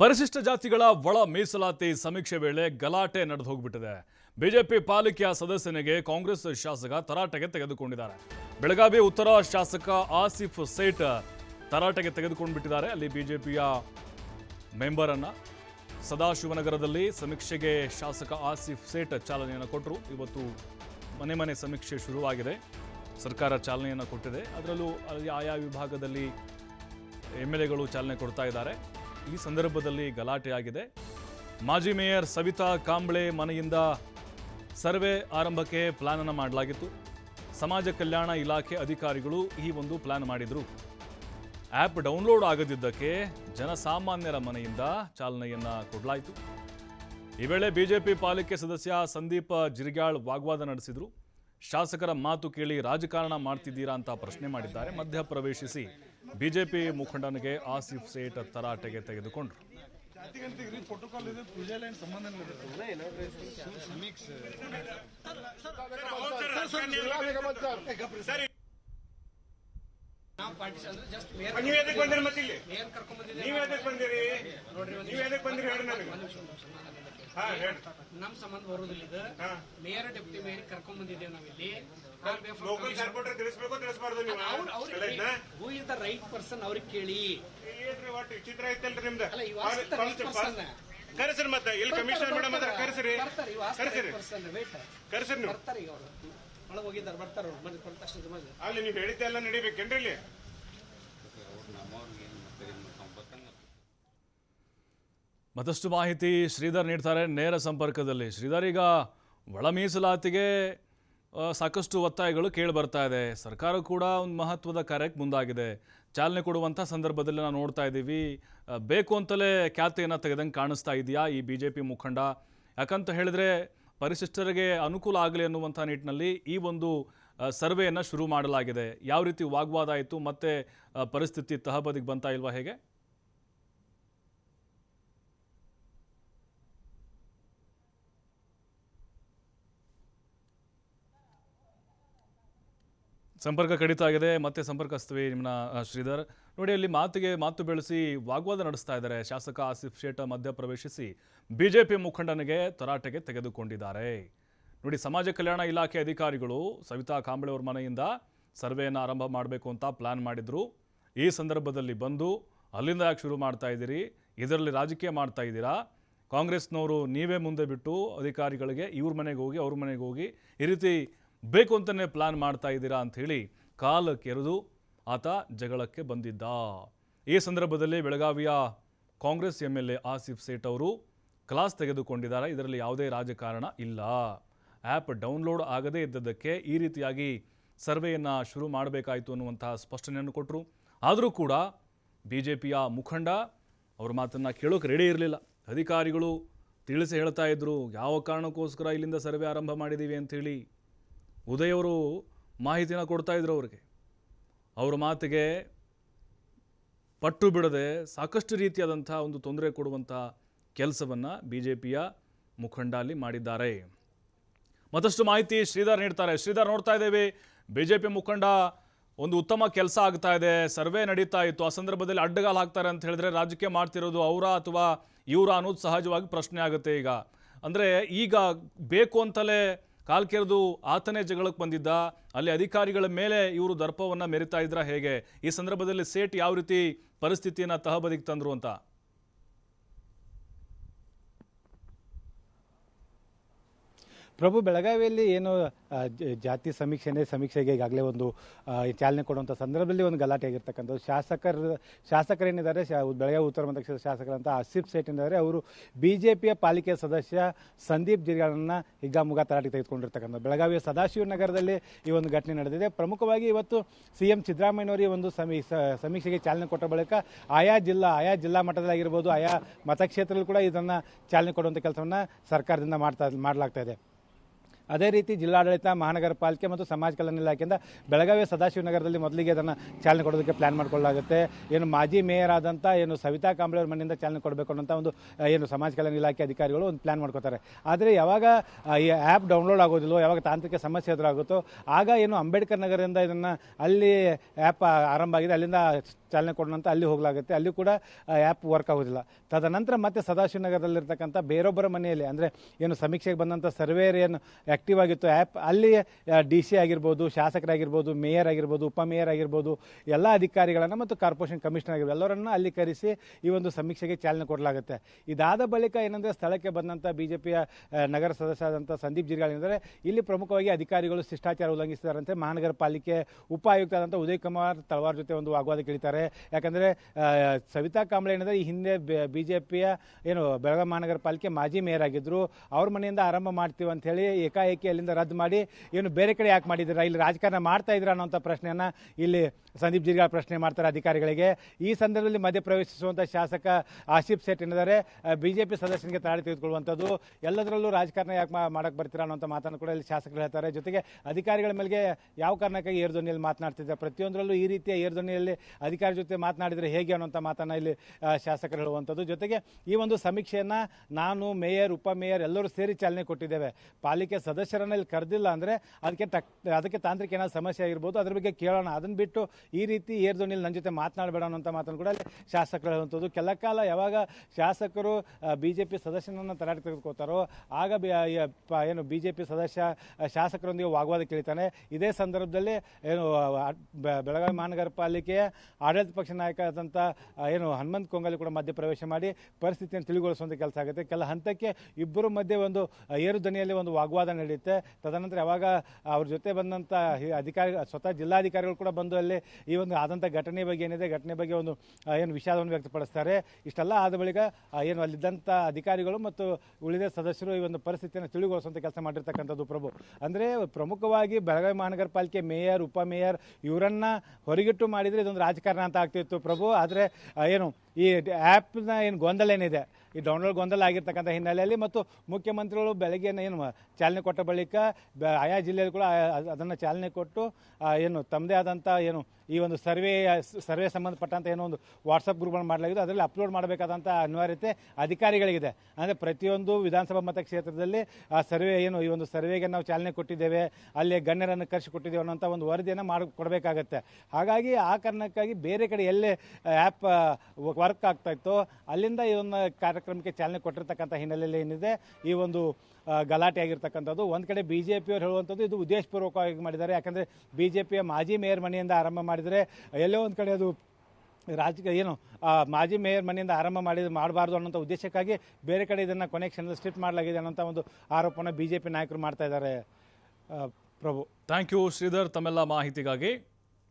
ಪರಿಶಿಷ್ಟ ಜಾತಿಗಳ ಒಳ ಮೀಸಲಾತಿ ಸಮೀಕ್ಷೆ ವೇಳೆ ಗಲಾಟೆ ನಡೆದು ಹೋಗ್ಬಿಟ್ಟಿದೆ. ಬಿಜೆಪಿ ಪಾಲಿಕೆಯ ಸದಸ್ಯನಿಗೆ ಕಾಂಗ್ರೆಸ್ ಶಾಸಕ ತರಾಟೆಗೆ ತೆಗೆದುಕೊಂಡಿದ್ದಾರೆ. ಬೆಳಗಾವಿ ಉತ್ತರ ಶಾಸಕ ಆಸಿಫ್ ಸೇಟ್ ತರಾಟೆಗೆ ತೆಗೆದುಕೊಂಡ್ಬಿಟ್ಟಿದ್ದಾರೆ. ಅಲ್ಲಿ ಬಿಜೆಪಿಯ ಮೆಂಬರ್ ಅನ್ನ ಸದಾಶಿವನಗರದಲ್ಲಿ ಸಮೀಕ್ಷೆಗೆ ಶಾಸಕ ಆಸಿಫ್ ಸೇಟ್ ಚಾಲನೆಯನ್ನು ಕೊಟ್ಟರು. ಇವತ್ತು ಮನೆ ಮನೆ ಸಮೀಕ್ಷೆ ಶುರುವಾಗಿದೆ. ಸರ್ಕಾರ ಚಾಲನೆಯನ್ನು ಕೊಟ್ಟಿದೆ. ಅದರಲ್ಲೂ ಅಲ್ಲಿ ಆಯಾ ವಿಭಾಗದಲ್ಲಿ ಎಂ ಎಲ್ ಎಗಳು ಚಾಲನೆ ಕೊಡ್ತಾ ಇದ್ದಾರೆ. ಈ ಸಂದರ್ಭದಲ್ಲಿ ಗಲಾಟೆಯಾಗಿದೆ. ಮಾಜಿ ಮೇಯರ್ ಸವಿತಾ ಕಾಂಬ್ಳೆ ಮನೆಯಿಂದ ಸರ್ವೆ ಆರಂಭಕ್ಕೆ ಪ್ಲಾನ್ ಅನ್ನು ಮಾಡಲಾಗಿತ್ತು. ಸಮಾಜ ಕಲ್ಯಾಣ ಇಲಾಖೆ ಅಧಿಕಾರಿಗಳು ಈ ಒಂದು ಪ್ಲಾನ್ ಮಾಡಿದರು. ಆ್ಯಪ್ ಡೌನ್ಲೋಡ್ ಆಗದಿದ್ದಕ್ಕೆ ಜನಸಾಮಾನ್ಯರ ಮನೆಯಿಂದ ಚಾಲನೆಯನ್ನು ಕೊಡಲಾಯಿತು. ಈ ವೇಳೆ ಬಿಜೆಪಿ ಪಾಲಿಕೆ ಸದಸ್ಯ ಸಂದೀಪ್ ಜಿರ್ಗ್ಯಾಳ್ ವಾಗ್ವಾದ ನಡೆಸಿದರು. ಶಾಸಕರ ಮಾತು ಕೇಳಿ ರಾಜಕಾರಣ ಮಾಡ್ತಿದ್ದೀರಾ ಅಂತ ಪ್ರಶ್ನೆ ಮಾಡಿದ್ದಾರೆ. ಮಧ್ಯ ಪ್ರವೇಶಿಸಿ ಬಿಜೆಪಿ ಮುಖಂಡನಿಗೆ ಆಸಿಫ್ ಸೇಠ್ ತರಾಟೆಗೆ ತೆಗೆದುಕೊಂಡ್ರು. ನೀವ್ ಎದಕ್ ಬಂದಿರಿ ಮತ್ತೆ ಇಲ್ಲಿ ನೀವ್ ಎದಕ್ ಬಂದಿರಿ? ನೀವ್ ಎದಕ್ ಬಂದಿರಿ ಹೇಳಿ ನನಗೆ. ಹಾ ಹೇಳಿ. ನಮ್ ಸಂಬಂಧ ಬರೋದಿಲ್ಲ ಇದು. ಮೇಯರ್ ಡೆಪ್ಯೂಟಿ ಮೇಯರ್ ಕರ್ಕೊಂಡ್ ಬಂದಿದ್ದೇವೆ ನಾವಿಲ್ಲಿ. ಲೋಕಲ್ ಕಾರ್ಪೊರೇಟರ್ ತಿಳಿಸ್ಬೇಕು ತಿಳಿಸ್ಬಾರ್ದು ನೀವು. Who is the right person ಅವ್ರಿಗೆ ಕೇಳಿ. ಏನ್ರಿ ವಾಟ್ ವಿಚಿತ್ರ ಐತಲ್ರಿ ನಿಮ್ದು? ಅಲ್ಲ. ಕರೆಸ್ರಿ ಮತ್ತೆ ಇಲ್ಲಿ ಕಮಿಷನರ್ ಮೇಡಮ್ ಅದ್ರ ಕರೆಸ್ರಿ. ಕರೆಸ್ರಿ. ಕರೆಸ್ರಿ ನೀವು. ಬರ್ತಾರೆ ಈಗ ಅವರು ಒಳಗೆ ಹೋಗಿದ್ದಾರೆ ಬರ್ತಾರೆ ಅವ್ರು ಬಂದ ಬಂದ ತಕ್ಷಣ ಸಮಾಜ. ಅಲ್ಲಿ ನೀವು ಹೇಳಿದ್ದೆಲ್ಲ ನಡಿಬೇಕೇನ್ರಿ ಇಲ್ಲಿ? ಮತ್ತಷ್ಟು ಮಾಹಿತಿ ಶ್ರೀಧರ್ ನೀಡ್ತಾರೆ ನೇರ ಸಂಪರ್ಕದಲ್ಲಿ. ಶ್ರೀಧರ್ ಈಗ ಒಳ ಮೀಸಲಾತಿಗೆ ಸಾಕಷ್ಟು ಒತ್ತಾಯಗಳು ಕೇಳಿ ಬರ್ತಾ ಇದೆ. ಸರ್ಕಾರ ಕೂಡ ಒಂದು ಮಹತ್ವದ ಕಾರ್ಯಕ್ಕೆ ಮುಂದಾಗಿದೆ. ಚಾಲನೆ ಕೊಡುವಂಥ ಸಂದರ್ಭದಲ್ಲಿ ನಾವು ನೋಡ್ತಾ ಇದ್ದೀವಿ. ಬೇಕು ಅಂತಲೇ ಖ್ಯಾತಿಯನ್ನು ತೆಗೆದಂಗೆ ಕಾಣಿಸ್ತಾ ಇದೆಯಾ ಈ ಬಿ ಜೆ ಪಿ ಮುಖಂಡ? ಯಾಕಂತ ಹೇಳಿದ್ರೆ ಪರಿಶಿಷ್ಟರಿಗೆ ಅನುಕೂಲ ಆಗಲಿ ಅನ್ನುವಂಥ ನಿಟ್ಟಿನಲ್ಲಿ ಈ ಒಂದು ಸರ್ವೆಯನ್ನು ಶುರು ಮಾಡಲಾಗಿದೆ. ಯಾವ ರೀತಿ ವಾಗ್ವಾದ ಆಯಿತು, ಮತ್ತೆ ಪರಿಸ್ಥಿತಿ ತಹಬದಿಗೆ ಬಂತಾ ಇಲ್ವಾ ಹೇಗೆ? ಸಂಪರ್ಕ ಕಡಿತ ಆಗಿದೆ. ಮತ್ತೆ ಸಂಪರ್ಕಿಸ್ತೀವಿ ನಿಮ್ಮನ್ನ ಶ್ರೀಧರ್. ನೋಡಿ, ಅಲ್ಲಿ ಮಾತಿಗೆ ಮಾತು ಬೆಳೆಸಿ ವಾಗ್ವಾದ ನಡೆಸ್ತಾ ಇದ್ದಾರೆ. ಶಾಸಕ ಆಸಿಫ್ ಶೇಟ ಮಧ್ಯ ಪ್ರವೇಶಿಸಿ ಬಿಜೆಪಿ ಮುಖಂಡನಿಗೆ ತರಾಟೆಗೆ ತೆಗೆದುಕೊಂಡಿದ್ದಾರೆ. ನೋಡಿ, ಸಮಾಜ ಕಲ್ಯಾಣ ಇಲಾಖೆ ಅಧಿಕಾರಿಗಳು ಸವಿತಾ ಕಾಂಬಳೆ ಅವ್ರ ಮನೆಯಿಂದ ಸರ್ವೆಯನ್ನು ಆರಂಭ ಮಾಡಬೇಕು ಅಂತ ಪ್ಲಾನ್ ಮಾಡಿದ್ರು. ಈ ಸಂದರ್ಭದಲ್ಲಿ ಬಂದು ಅಲ್ಲಿಂದ ಯಾಕೆ ಶುರು ಮಾಡ್ತಾ ಇದ್ದೀರಿ? ಇದರಲ್ಲಿ ರಾಜಕೀಯ ಮಾಡ್ತಾ ಇದ್ದೀರಾ? ಕಾಂಗ್ರೆಸ್ನವರು ನೀವೇ ಮುಂದೆ ಬಿಟ್ಟು ಅಧಿಕಾರಿಗಳಿಗೆ ಇವ್ರ ಮನೆಗೆ ಹೋಗಿ, ಅವ್ರ ಮನೆಗೆ ಹೋಗಿ ಈ ರೀತಿ ಬೇಕು ಅಂತಲೇ ಪ್ಲಾನ್ ಮಾಡ್ತಾ ಇದ್ದೀರಾ ಅಂಥೇಳಿ ಕಾಲು ಕೆರೆದು ಆತ ಜಗಳಕ್ಕೆ ಬಂದಿದ್ದ. ಈ ಸಂದರ್ಭದಲ್ಲಿ ಬೆಳಗಾವಿಯ Congress M L A Asif Sait ಅವರು ಕ್ಲಾಸ್ ತೆಗೆದುಕೊಂಡಿದ್ದಾರೆ. ಇದರಲ್ಲಿ ಯಾವುದೇ ರಾಜಕಾರಣ ಇಲ್ಲ. ಆ್ಯಪ್ ಡೌನ್ಲೋಡ್ ಆಗದೇ ಇದ್ದದಕ್ಕೆ ಈ ರೀತಿಯಾಗಿ ಸರ್ವೆಯನ್ನು ಶುರು ಮಾಡಬೇಕಾಯಿತು ಅನ್ನುವಂತಹ ಸ್ಪಷ್ಟನೆಯನ್ನು ಕೊಟ್ಟರು. ಆದರೂ ಕೂಡ ಬಿ ಜೆ ಪಿಯ ಮುಖಂಡ ಅವ್ರ ಮಾತನ್ನು ಕೇಳೋಕೆ ರೆಡಿ ಇರಲಿಲ್ಲ. ಅಧಿಕಾರಿಗಳು ತಿಳಿಸಿ ಹೇಳ್ತಾ ಇದ್ರು, ಯಾವ ಕಾರಣಕ್ಕೋಸ್ಕರ ಇಲ್ಲಿಂದ ಸರ್ವೆ ಆರಂಭ ಮಾಡಿದ್ದೀವಿ ಅಂಥೇಳಿ ಉದಯವರು ಮಾಹಿತಿನ ಕೊಡ್ತಾ ಇದ್ರು ಅವ್ರಿಗೆ. ಅವ್ರ ಮಾತಿಗೆ ಪಟ್ಟು ಬಿಡದೆ ಸಾಕಷ್ಟು ರೀತಿಯಾದಂಥ ಒಂದು ತೊಂದರೆ ಕೊಡುವಂಥ ಕೆಲಸವನ್ನು ಬಿ ಜೆ ಪಿಯ ಮುಖಂಡ ಅಲ್ಲಿ ಮಾಡಿದ್ದಾರೆ. ಮತ್ತಷ್ಟು ಮಾಹಿತಿ ಶ್ರೀಧರ್ ನೀಡ್ತಾರೆ. ಶ್ರೀಧರ್ ನೋಡ್ತಾ ಇದ್ದೇವೆ. ಬಿ ಜೆ ಪಿ ಮುಖಂಡ ಒಂದು ಉತ್ತಮ ಕೆಲಸ ಆಗ್ತಾ ಇದೆ. ಸರ್ವೆ ನಡೀತಾ ಇತ್ತು. ಆ ಸಂದರ್ಭದಲ್ಲಿ ಅಡ್ಡಗಾಲು ಹಾಕ್ತಾರೆ ಅಂತ ಹೇಳಿದ್ರೆ ರಾಜಕೀಯ ಮಾಡ್ತಿರೋದು ಅವರ ಅಥವಾ ಇವರ ಅನ್ನೋದು ಸಹಜವಾಗಿ ಪ್ರಶ್ನೆ ಆಗುತ್ತೆ ಈಗ. ಅಂದರೆ ಈಗ ಬೇಕು ಅಂತಲೇ ಕಾಲ್ ಕೆರೆದು ಆತನೇ ಜಗಳಕ್ಕೆ ಬಂದಿದ್ದ, ಅಲ್ಲಿ ಅಧಿಕಾರಿಗಳ ಮೇಲೆ ಇವರು ದರ್ಪವನ್ನು ಮೆರಿತಾ ಇದ್ರ ಹೇಗೆ? ಈ ಸಂದರ್ಭದಲ್ಲಿ ಸೇಟ್ ಯಾವ ರೀತಿ ಪರಿಸ್ಥಿತಿಯನ್ನು ತಹಬದಿಗೆ ತಂದ್ರು ಅಂತ? ಪ್ರಭು, ಬೆಳಗಾವಿಯಲ್ಲಿ ಏನು ಜಾತಿ ಸಮೀಕ್ಷೆನೇ, ಸಮೀಕ್ಷೆಗೆ ಈಗಾಗಲೇ ಒಂದು ಚಾಲನೆ ಕೊಡುವಂಥ ಸಂದರ್ಭದಲ್ಲಿ ಒಂದು ಗಲಾಟೆ ಆಗಿರ್ತಕ್ಕಂಥದ್ದು. ಶಾಸಕರ, ಶಾಸಕರೇನಿದ್ದಾರೆ? ಬೆಳಗಾವಿ ಉತ್ತರ ಮತಕ್ಷೇತ್ರದ ಶಾಸಕರಂತ ಆಸಿಫ್ ಸೇಟ್ ಏನಿದ್ದಾರೆ ಅವರು ಬಿ ಜೆ ಪಿಯ ಪಾಲಿಕೆ ಸದಸ್ಯ ಸಂದೀಪ್ ಜಿರ್ಗಾಳನ್ನ ಹಿಗ್ಗಾಮುಗ ತರಾಟೆ ತೆಗೆದುಕೊಂಡಿರ್ತಕ್ಕಂಥ ಬೆಳಗಾವಿಯ ಸದಾಶಿವ ನಗರದಲ್ಲಿ ಈ ಒಂದು ಘಟನೆ ನಡೆದಿದೆ. ಪ್ರಮುಖವಾಗಿ ಇವತ್ತು ಸಿ ಎಂ ಸಿದ್ದರಾಮಯ್ಯನವರು ಈ ಒಂದು ಸಮೀ ಸಮೀಕ್ಷೆಗೆ ಚಾಲನೆ ಕೊಟ್ಟ ಬಳಿಕ ಆಯಾ ಜಿಲ್ಲಾ ಆಯಾ ಜಿಲ್ಲಾ ಮಟ್ಟದಲ್ಲಾಗಿರ್ಬೋದು, ಆಯಾ ಮತಕ್ಷೇತ್ರದಲ್ಲಿ ಕೂಡ ಇದನ್ನು ಚಾಲನೆ ಕೊಡುವಂಥ ಕೆಲಸವನ್ನು ಸರ್ಕಾರದಿಂದ ಮಾಡ್ತಾ, ಮಾಡಲಾಗ್ತಾ ಇದೆ. ಅದೇ ರೀತಿ ಜಿಲ್ಲಾಡಳಿತ ಮಹಾನಗರ ಪಾಲಿಕೆ ಮತ್ತು ಸಮಾಜ ಕಲ್ಯಾಣ ಇಲಾಖೆಯಿಂದ ಬೆಳಗಾವಿಯ ಸದಾಶಿವನಗರದಲ್ಲಿ ಮೊದಲಿಗೆ ಅದನ್ನು ಚಾಲನೆ ಕೊಡೋದಕ್ಕೆ ಪ್ಲಾನ್ ಮಾಡಿಕೊಳ್ಳಲಾಗುತ್ತೆ. ಏನು ಮಾಜಿ ಮೇಯರ್ ಆದಂಥ ಏನು ಸವಿತಾ ಕಾಂಬ್ಳೆ ಅವ್ರ ಮನೆಯಿಂದ ಚಾಲನೆ ಕೊಡಬೇಕು ಅನ್ನೋಂಥ ಒಂದು, ಏನು ಸಮಾಜ ಕಲ್ಯಾಣ ಇಲಾಖೆ ಅಧಿಕಾರಿಗಳು ಒಂದು ಪ್ಲಾನ್ ಮಾಡ್ಕೋತಾರೆ. ಆದರೆ ಯಾವಾಗ ಈ ಆ್ಯಪ್ ಡೌನ್ಲೋಡ್ ಆಗೋದಿಲ್ಲೋ ಯಾವಾಗ ತಾಂತ್ರಿಕ ಸಮಸ್ಯೆ ಎದುರಾಗುತ್ತೋ, ಆಗ ಏನು ಅಂಬೇಡ್ಕರ್ ನಗರದಿಂದ ಇದನ್ನು ಅಲ್ಲಿ ಆ್ಯಪ್ ಆರಂಭ ಆಗಿದೆ. ಅಲ್ಲಿಂದ ಚಾಲನೆ ಕೊಡೋಣಂತ ಅಲ್ಲಿ ಹೋಗಲಾಗುತ್ತೆ. ಅಲ್ಲಿ ಕೂಡ ಆ್ಯಪ್ ವರ್ಕ್ ಆಗೋದಿಲ್ಲ. ತದನಂತರ ಮತ್ತೆ ಸದಾಶಿವನಗರದಲ್ಲಿರ್ತಕ್ಕಂಥ ಬೇರೊಬ್ಬರ ಮನೆಯಲ್ಲಿ, ಅಂದರೆ ಏನು ಸಮೀಕ್ಷೆಗೆ ಬಂದಂಥ ಸರ್ವೇರ್ ಏನು ಆ್ಯಕ್ಟಿವ್ ಆಗಿತ್ತು ಆ್ಯಪ್ ಅಲ್ಲಿ ಡಿ ಸಿ ಆಗಿರ್ಬೋದು, ಶಾಸಕರಾಗಿರ್ಬೋದು, ಮೇಯರ್ ಆಗಿರ್ಬೋದು ಉಪಮೇಯರ್ ಆಗಿರ್ಬೋದು, ಎಲ್ಲ ಅಧಿಕಾರಿಗಳನ್ನು ಮತ್ತು ಕಾರ್ಪೊರೇಷನ್ ಕಮಿಷನರ್ ಆಗಿರ್ಬೋದು, ಎಲ್ಲರನ್ನು ಅಲ್ಲಿ ಕರೆಸಿ ಈ ಒಂದು ಸಮೀಕ್ಷೆಗೆ ಚಾಲನೆ ಕೊಡಲಾಗುತ್ತೆ. ಇದಾದ ಬಳಿಕ ಏನಂದರೆ ಸ್ಥಳಕ್ಕೆ ಬಂದಂಥ ಬಿ ಜೆ ಪಿಯ ನಗರ ಸದಸ್ಯರಾದಂಥ ಸಂದೀಪ್ ಜಿರ್ಗಾಳ್ ಏನಂದರೆ ಇಲ್ಲಿ ಪ್ರಮುಖವಾಗಿ ಅಧಿಕಾರಿಗಳು ಶಿಷ್ಟಾಚಾರ ಉಲ್ಲಂಘಿಸಿದಾರಂತೆ. ಮಹಾನಗರ ಪಾಲಿಕೆ ಉಪ ಆಯುಕ್ತರಾದಂಥ ಉದಯ್ ಕುಮಾರ್ ತಳವಾರ್ ಜೊತೆ ಒಂದು ವಾಗ್ವಾದ ಕೇಳಿದ್ದಾರೆ. ಯಾಕಂದರೆ ಸವಿತಾ ಕಾಂಬ್ಳೆ ಏನಂದರೆ, ಈ ಹಿಂದೆ ಬಿ ಜೆ ಪಿಯ ಏನು ಬೆಳಗಾವಿ ಮಹಾನಗರ ಪಾಲಿಕೆ ಮಾಜಿ ಮೇಯರ್ ಆಗಿದ್ದರು ಅವ್ರ ಮನೆಯಿಂದ ಆರಂಭ ಮಾಡ್ತೀವಿ ಅಂತ ಹೇಳಿ ಏಕಾಏಕಿ ಅಲ್ಲಿಂದ ರದ್ದು ಮಾಡಿ, ಏನು ಬೇರೆ ಕಡೆ ಯಾಕೆ ಮಾಡಿದ್ದೀರಾ? ಇಲ್ಲಿ ರಾಜಕಾರಣ ಮಾಡ್ತಾ ಇದ್ದೀರಾ ಅನ್ನೋಂಥ ಪ್ರಶ್ನೆಯನ್ನು ಇಲ್ಲಿ ಸಂದೀಪ್ ಜಿರ್ಗಾಳ್ ಪ್ರಶ್ನೆ ಮಾಡ್ತಾರೆ ಅಧಿಕಾರಿಗಳಿಗೆ. ಈ ಸಂದರ್ಭದಲ್ಲಿ ಮಧ್ಯಪ್ರವೇಶಿಸುವಂಥ ಶಾಸಕ ಆಸಿಫ್ ಸೇಟ್ ಏನಿದ್ದಾರೆ ಬಿ ಜೆ ಪಿ ಸದಸ್ಯನಿಗೆ ತಾಳಿ ತೆಗೆದುಕೊಳ್ಳುವಂಥದ್ದು. ಎಲ್ಲದರಲ್ಲೂ ರಾಜಕಾರಣ ಯಾಕೆ ಮಾಡೋಕ್ಕೆ ಬರ್ತೀರಾ ಅನ್ನೋಂಥ ಮಾತನ್ನು ಕೂಡ ಇಲ್ಲಿ ಶಾಸಕರು ಹೇಳ್ತಾರೆ. ಜೊತೆಗೆ ಅಧಿಕಾರಿಗಳ ಮೇಲೆ ಯಾವ ಕಾರಣಕ್ಕಾಗಿ ಏರ್ಧ್ವನಿಯಲ್ಲಿ ಮಾತನಾಡ್ತಿದ್ದಾರೆ? ಪ್ರತಿಯೊಂದರಲ್ಲೂ ಈ ರೀತಿಯ ಏರ್ಧ್ವನಿಯಲ್ಲಿ ಅಧಿಕಾರಿ ಜೊತೆ ಮಾತನಾಡಿದರೆ ಹೇಗೆ ಅನ್ನೋಂಥ ಮಾತನ್ನು ಇಲ್ಲಿ ಶಾಸಕರು ಹೇಳುವಂಥದ್ದು. ಜೊತೆಗೆ ಈ ಒಂದು ಸಮೀಕ್ಷೆಯನ್ನು ನಾನು, ಮೇಯರ್ ಉಪಮೇಯರ್ ಎಲ್ಲರೂ ಸೇರಿ ಚಾಲನೆ ಕೊಟ್ಟಿದ್ದೇವೆ. ಪಾಲಿಕೆ ಸದಸ್ಯರನ್ನು ಇಲ್ಲಿ ಕರೆದಿಲ್ಲ ಅಂದರೆ ಅದಕ್ಕೆ ತಕ್ ಅದಕ್ಕೆ ತಾಂತ್ರಿಕ ಏನಾದ್ರು ಸಮಸ್ಯೆ ಆಗಿರ್ಬೋದು, ಅದ್ರ ಬಗ್ಗೆ ಕೇಳೋಣ. ಅದನ್ನು ಬಿಟ್ಟು ಈ ರೀತಿ ಏರ್ಧ್ವನಿಯಲ್ಲಿ ನನ್ನ ಜೊತೆ ಮಾತನಾಡಬೇಡ ಅನ್ನೋಂಥ ಮಾತನ್ನು ಕೂಡ ಅಲ್ಲಿ ಶಾಸಕರು ಹೇಳುವಂಥದ್ದು. ಕೆಲ ಕಾಲ ಯಾವಾಗ ಶಾಸಕರು ಬಿ ಜೆ ಪಿ ಸದಸ್ಯನನ್ನು ತರಾಟೆ ತೆಗೆದುಕೋತಾರೋ ಆಗ ಏನು ಬಿ ಜೆ ಪಿ ಸದಸ್ಯ ಶಾಸಕರೊಂದಿಗೆ ವಾಗ್ವಾದ ಕೇಳ್ತಾನೆ. ಇದೇ ಸಂದರ್ಭದಲ್ಲಿ ಏನು ಬೆಳಗಾವಿ ಮಹಾನಗರ ಪಾಲಿಕೆಯ ಪಕ್ಷ ನಾಯಕ ಆದಂಥ ಏನು ಹನುಮಂತ್ ಕೊಂಗಲಿ ಕೂಡ ಮಧ್ಯ ಪ್ರವೇಶ ಮಾಡಿ ಪರಿಸ್ಥಿತಿಯನ್ನು ತಿಳಿಗೊಳಿಸುವಂಥ ಕೆಲಸ ಆಗುತ್ತೆ. ಕೆಲ ಹಂತಕ್ಕೆ ಇಬ್ಬರ ಮಧ್ಯೆ ಒಂದು ಏರು ದನಿಯಲ್ಲಿ ಒಂದು ವಾಗ್ವಾದ ನಡೆಯುತ್ತೆ. ತದನಂತರ ಯಾವಾಗ ಅವ್ರ ಜೊತೆ ಬಂದಂಥ ಅಧಿಕಾರಿ, ಸ್ವತಃ ಜಿಲ್ಲಾಧಿಕಾರಿಗಳು ಕೂಡ ಬಂದು ಅಲ್ಲಿ ಈ ಒಂದು ಆದಂಥ ಘಟನೆ ಬಗ್ಗೆ ಏನಿದೆ, ಘಟನೆ ಬಗ್ಗೆ ಒಂದು ಏನು ವಿಷಾದವನ್ನು ವ್ಯಕ್ತಪಡಿಸ್ತಾರೆ. ಇಷ್ಟೆಲ್ಲ ಆದ ಬಳಿಕ ಏನು ಅಲ್ಲಿದ್ದಂಥ ಅಧಿಕಾರಿಗಳು ಮತ್ತು ಉಳಿದ ಸದಸ್ಯರು ಈ ಒಂದು ಪರಿಸ್ಥಿತಿಯನ್ನು ತಿಳಿಗೊಳಿಸುವಂಥ ಕೆಲಸ ಮಾಡಿರ್ತಕ್ಕಂಥದ್ದು ಪ್ರಭು. ಅಂದರೆ ಪ್ರಮುಖವಾಗಿ ಬೆಳಗಾವಿ ಮಹಾನಗರ ಪಾಲಿಕೆ ಮೇಯರ್ ಉಪಮೇಯರ್ ಇವರನ್ನ ಹೊರಗಿಟ್ಟು ಮಾಡಿದರೆ ಇದೊಂದು ರಾಜಕಾರಣ ಅಂತ ಆಗ್ತಿತ್ತು ಪ್ರಭು. ಆದರೆ ಏನು ಈ ಆ್ಯಪ್ನ ಏನು ಗೊಂದಲ ಏನಿದೆ? ಈ ಡೌನ್ಲೋಡ್ ಗೊಂದಲ ಆಗಿರ್ತಕ್ಕಂಥ ಹಿನ್ನೆಲೆಯಲ್ಲಿ ಮತ್ತು ಮುಖ್ಯಮಂತ್ರಿಗಳು ಬೆಳಗ್ಗೆ ಏನು ಚಾಲನೆ ಕೊಟ್ಟ ಬಳಿಕ ಆಯಾ ಜಿಲ್ಲೆಯಲ್ಲಿ ಕೂಡ ಅದನ್ನು ಚಾಲನೆ ಕೊಟ್ಟು ಏನು ತಮ್ಮದೇ ಆದಂಥ ಏನು ಈ ಒಂದು ಸರ್ವೆ ಸರ್ವೆ ಸಂಬಂಧಪಟ್ಟಂಥ ಏನೋ ಒಂದು ವಾಟ್ಸಪ್ ಗ್ರೂಪ್ಗಳನ್ನು ಮಾಡಲಾಗಿದೆ. ಅದರಲ್ಲಿ ಅಪ್ಲೋಡ್ ಮಾಡಬೇಕಾದಂಥ ಅನಿವಾರ್ಯತೆ ಅಧಿಕಾರಿಗಳಿಗಿದೆ. ಅಂದರೆ ಪ್ರತಿಯೊಂದು ವಿಧಾನಸಭಾ ಮತಕ್ಷೇತ್ರದಲ್ಲಿ ಆ ಸರ್ವೆ ಏನು ಈ ಒಂದು ಸರ್ವೆಗೆ ನಾವು ಚಾಲನೆ ಕೊಟ್ಟಿದ್ದೇವೆ ಅಲ್ಲಿ ಗಣ್ಯರನ್ನು ಕರೆಸಿ ಕೊಟ್ಟಿದ್ದೇವೆ ಅನ್ನೋಂಥ ಒಂದು ವರದಿಯನ್ನು ಮಾಡಿ ಕೊಡಬೇಕಾಗತ್ತೆ. ಹಾಗಾಗಿ ಆ ಕಾರಣಕ್ಕಾಗಿ ಬೇರೆ ಕಡೆ ಎಲ್ಲೇ ಆ್ಯಪ್ ವರ್ಕ್ ಆಗ್ತಾ ಇತ್ತು. ಅಲ್ಲಿಂದ ಈ ಒಂದು ಕಾರ್ಯಕ್ರಮಕ್ಕೆ ಚಾಲನೆ ಕೊಟ್ಟಿರ್ತಕ್ಕಂಥ ಹಿನ್ನೆಲೆಯಲ್ಲಿ ಏನಿದೆ, ಈ ಒಂದು ಗಲಾಟೆ ಆಗಿರ್ತಕ್ಕಂಥದ್ದು. ಒಂದು ಕಡೆ ಬಿ ಜೆ ಪಿಯವರು ಹೇಳುವಂಥದ್ದು, ಇದು ಉದ್ದೇಶಪೂರ್ವಕವಾಗಿ ಮಾಡಿದ್ದಾರೆ. ಯಾಕಂದರೆ ಬಿ ಜೆ ಪಿಯ ಮಾಜಿ ಮೇಯರ್ ಮನೆಯಿಂದ ಆರಂಭ ಮಾಡಿದರೆ, ಎಲ್ಲೋ ಒಂದು ಕಡೆ ಅದು ರಾಜಕೀಯ, ಏನು ಮಾಜಿ ಮೇಯರ್ ಮನೆಯಿಂದ ಆರಂಭ ಮಾಡಿ, ಮಾಡಬಾರ್ದು ಅನ್ನೋಂಥ ಉದ್ದೇಶಕ್ಕಾಗಿ ಬೇರೆ ಕಡೆ ಇದನ್ನು ಕೊನೆ ಕ್ಷಣದಲ್ಲಿ ಸ್ಟ್ರಿಪ್ ಮಾಡಲಾಗಿದೆ ಅನ್ನೋಂಥ ಒಂದು ಆರೋಪನ ಬಿ ಜೆ ಪಿ ನಾಯಕರು ಮಾಡ್ತಾ ಇದ್ದಾರೆ. ಪ್ರಭು. ಥ್ಯಾಂಕ್ ಯು ಶ್ರೀಧರ್, ತಮ್ಮೆಲ್ಲ ಮಾಹಿತಿಗಾಗಿ.